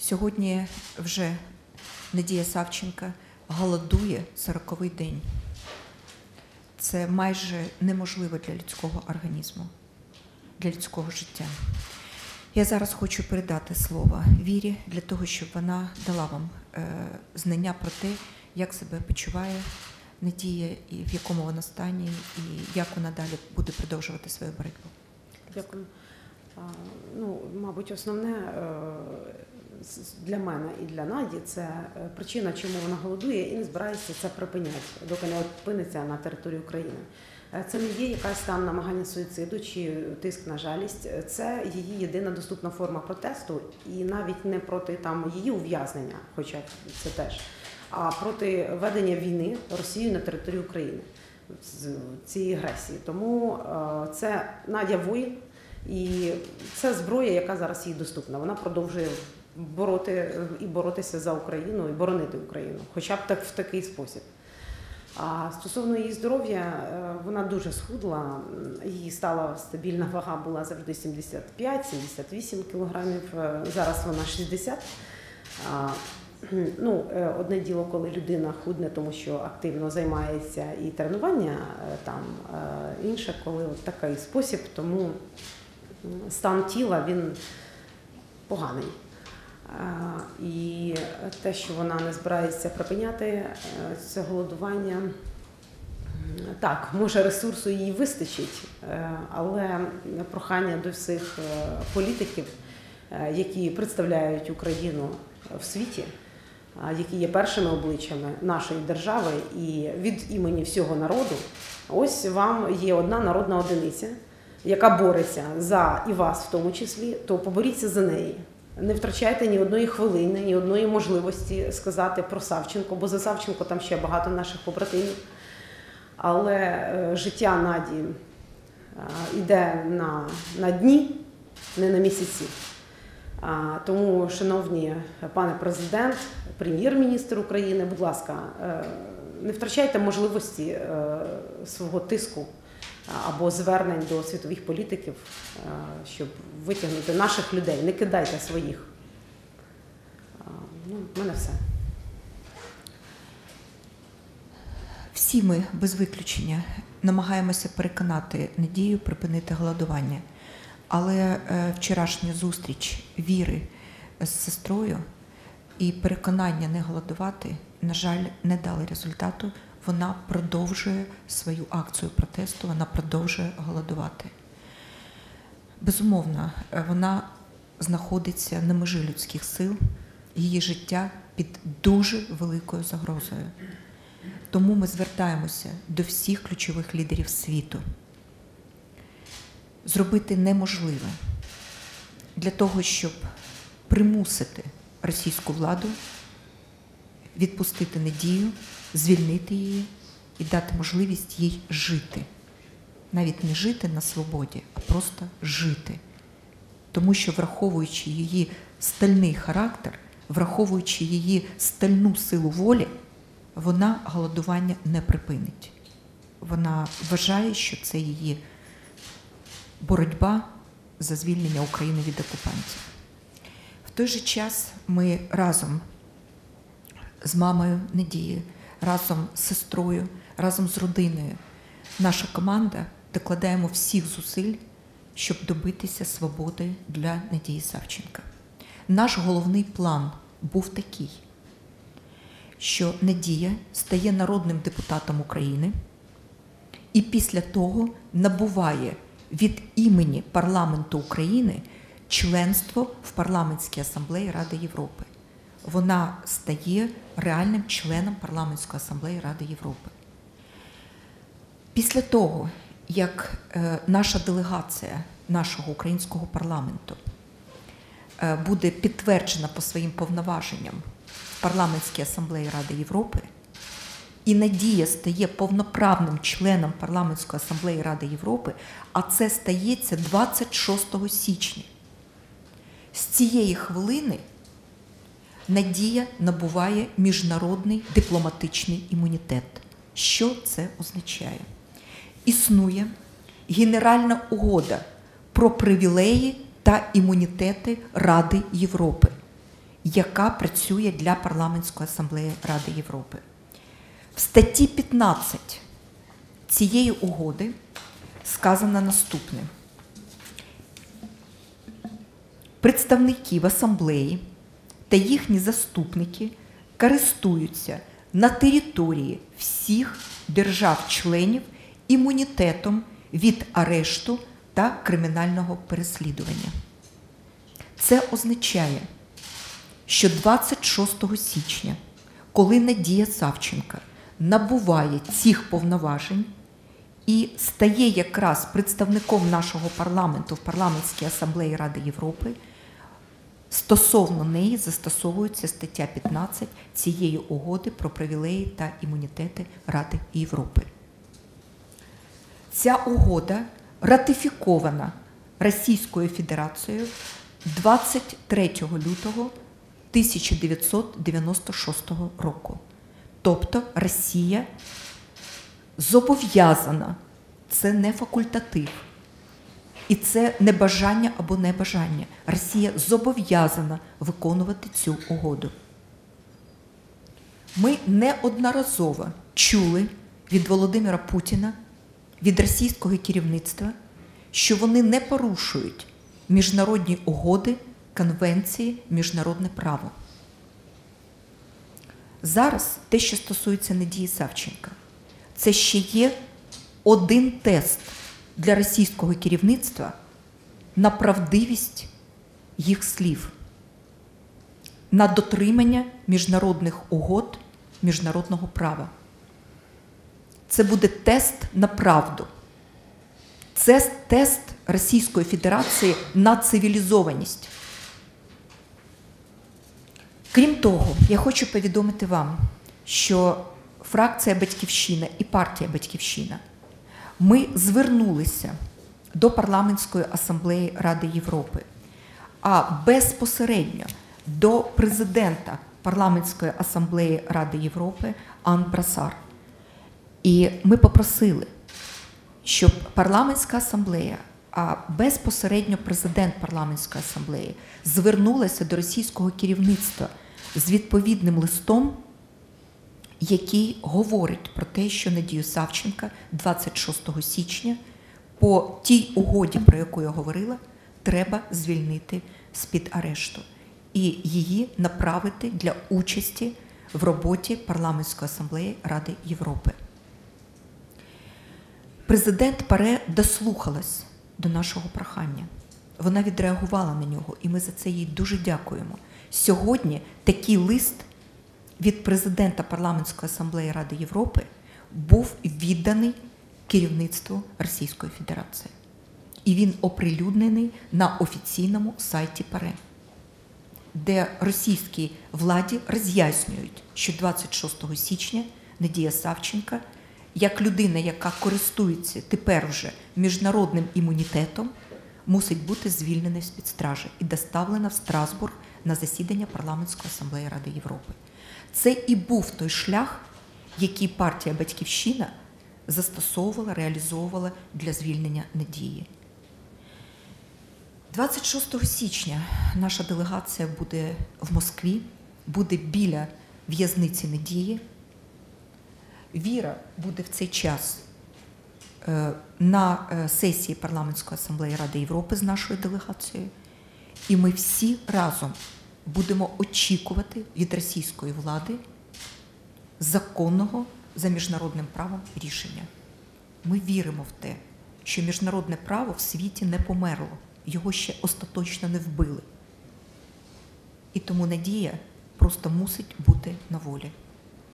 Сьогодні вже Надія Савченка голодує 40-й день. Це майже неможливо для людського організму, для людського життя. Я зараз хочу передати слово Вірі для того, щоб вона дала вам е, знання про те, як себе почуває Надія, і в якому вона стані, і як вона далі буде продовжувати свою боротьбу. Дякую. Ну, мабуть, основне е, для мене і для Наді це е, причина, чому вона голодує і не збирається це припиняти, доки не опиниться на території України. Е, Це не є якась там намагання суїциду чи тиск на жалість. Е, Це її єдина доступна форма протесту, і навіть не проти там її ув'язнення, хоча це теж, а проти ведення війни Росією на території України з цієї агресії. Тому це Надя воїн, і це зброя, яка зараз їй доступна. Вона продовжує бороти і боротися за Україну і боронити Україну, хоча б так в такий спосіб. А стосовно її здоров'я, е, вона дуже схудла. Її стала стабільна вага була завжди 75-78 кілограмів. е, Зараз вона 60. А, Ну, е, одне діло, коли людина худне, тому що активно займається і тренування там, інше, коли от такий спосіб, тому стан тіла він поганий. І те, що вона не збирається припиняти е, це голодування, так, може ресурсу їй вистачить, е, але прохання до всіх е, політиків, які представляють Україну в світі, які є першими обличчями нашої держави і від імені всього народу, ось вам є одна народна одиниця, яка бореться за і вас в тому числі, то поборіться за неї. Не втрачайте ні одної хвилини, ні одної можливості сказати про Савченко, бо за Савченко там ще багато наших побратимів. Але е, життя Наді е, йде на, на дні, не на місяці. Тому, шановні пане президент, прем'єр-міністр України, будь ласка, е, не втрачайте можливості свого тиску або звернень до світових політиків, е, щоб витягнути наших людей. Не кидайте своїх. А, Ну, в мене все. Всі ми без виключення намагаємося переконати Надію припинити голодування. Але е, вчорашня зустріч віри з сестрою і переконання не голодувати, на жаль, не дали результату. Вона продовжує свою акцію протесту, вона продовжує голодувати. Безумовно, вона знаходиться на межі людських сил, її життя під дуже великою загрозою. Тому ми звертаємося до всіх ключових лідерів світу зробити неможливе для того, щоб примусити російську владу відпустити надію, звільнити її і дати можливість їй жити. Навіть не жити на свободі, а просто жити. Тому що, враховуючи її стальний характер, враховуючи її стальну силу волі, вона голодування не припинить. Вона вважає, що це її боротьба за звільнення України від окупантів. В той же час ми разом з мамою Надії, разом з сестрою, разом з родиною, наша команда докладаємо всіх зусиль, щоб добитися свободи для Надії Савченка. Наш головний план був такий, що Надія стає народним депутатом України і після того набуває від імені парламенту України членство в парламентській асамблеї Ради Європи. Вона стає реальним членом парламентської асамблеї Ради Європи. Після того, як е, наша делегація нашого українського парламенту е, буде підтверджена по своїм повноваженням в парламентській асамблеї Ради Європи, і Надія стає повноправним членом парламентської асамблеї Ради Європи, а це стається 26 січня. З цієї хвилини Надія набуває міжнародний дипломатичний імунітет. Що це означає? Існує Генеральна угода про привілеї та імунітети Ради Європи. яка працює для парламентської асамблеї Ради Європи. В статті 15 цієї угоди сказано наступне. Представники в асамблеї та їхні заступники користуються на території всіх держав-членів імунітетом від арешту та кримінального переслідування. Це означає, що 26 січня, коли Надія Савченка набуває цих повноважень і стає якраз представником нашого парламенту в парламентській асамблеї Ради Європи, стосовно неї застосовується стаття 15 цієї угоди про привілеї та імунітети Ради Європи. Ця угода ратифікована Російською Федерацією 23 лютого 1996 року. Тобто Росія зобов'язана, це не факультатив, і це не бажання або небажання. Росія зобов'язана виконувати цю угоду. Ми неодноразово чули від Володимира Путіна, від російського керівництва, що вони не порушують міжнародні угоди, конвенції, міжнародне право. Зараз те, що стосується Надії Савченка, це ще є один тест для російського керівництва на правдивість їх слів, на дотримання міжнародних угод, міжнародного права. Це буде тест на правду. Це тест Російської Федерації на цивілізованість. Крім того, я хочу повідомити вам, що фракція Батьківщина і партія Батьківщина ми звернулися до парламентської асамблеї Ради Європи, а безпосередньо до президента парламентської асамблеї Ради Європи Ан Брасар. І ми попросили, щоб парламентська асамблея, а безпосередньо президент парламентської асамблеї звернулася до російського керівництва з відповідним листом, який говорить про те, що Надію Савченка 26 січня по тій угоді, про яку я говорила, треба звільнити з-під арешту і її направити для участі в роботі парламентської асамблеї Ради Європи. Президент Паре дослухалась до нашого прохання. Вона відреагувала на нього, і ми за це їй дуже дякуємо. Сьогодні такий лист від президента парламентської асамблеї Ради Європи був відданий керівництву Російської Федерації. І він оприлюднений на офіційному сайті ПАРЕ, де російській владі роз'яснюють, що 26 січня Надія Савченка, як людина, яка користується тепер вже міжнародним імунітетом, мусить бути звільнена з-під стражі і доставлена в Страсбург на засідання парламентської асамблеї Ради Європи. Це і був той шлях, який партія Батьківщина застосовувала, реалізовувала для звільнення Надії. 26 січня наша делегація буде в Москві, буде біля в'язниці Надії. Віра буде в цей час е, на е, сесії парламентської асамблеї Ради Європи з нашою делегацією. І ми всі разом будемо очікувати від російської влади законного за міжнародним правом рішення. Ми віримо в те, що міжнародне право в світі не померло, його ще остаточно не вбили. І тому надія просто мусить бути на волі.